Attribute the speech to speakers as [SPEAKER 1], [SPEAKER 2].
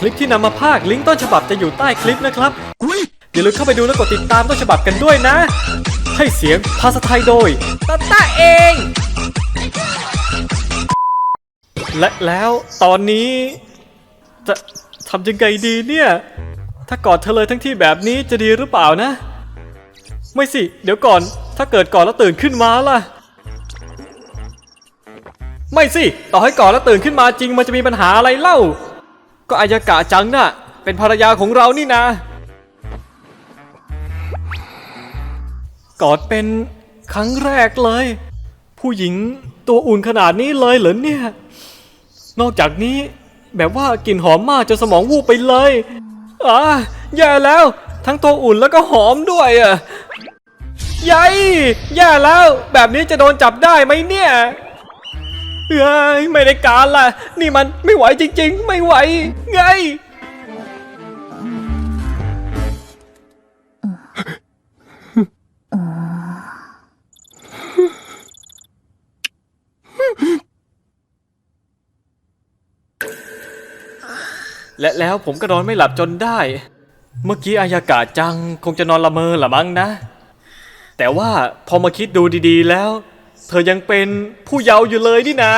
[SPEAKER 1] คลิปที่นำมาพากย์ลิงก์ต้นฉบับจะอยู่ใต้คลิปนะครับอย่าลืมเข้าไปดูและกดติดตามต้นฉบับกันด้วยนะ ให้เสียงภาษาไทยโดยตาต้าเอง และแล้วตอนนี้ จะทำยังไงดีเนี่ย ถ้ากอดเธอเลยทั้งที่แบบนี้จะดีหรือเปล่านะ ไม่สิ เดี๋ยวก่อน ถ้าเกิดก่อนแล้วตื่นขึ้นมาล่ะ ไม่สิ ต่อให้ก่อนแล้วตื่นขึ้นมาจริงมันจะมีปัญหาอะไรเล่า ก็อายากะจังน่ะ เป็นภรรยาของเรานี่นะกอดเป็นครั้งแรกเลย ผู้หญิงตัวอุ่นขนาดนี้เลยเหรอเนี่ย นอกจากนี้แบบว่ากลิ่นหอมมากจนสมองวูบไปเลยอ่าแย่แล้ว ทั้งตัวอุ่นแล้วก็หอมด้วยอะยัยแย่แล้ว แบบนี้จะโดนจับได้ไหมเนี่ย เอ้ยไม่ได้การล่ะ นี่มันไม่ไหวจริง ๆ ไม่ไหว ไง และแล้วผมก็นอนไม่หลับจนได้ เมื่อกี้อายากาจัง คงจะนอนละเมอละมั้งนะ แต่ว่าพอมาคิดดูดีๆแล้ว เธอยังเป็นผู้เยาว์อยู่เลยนี่นา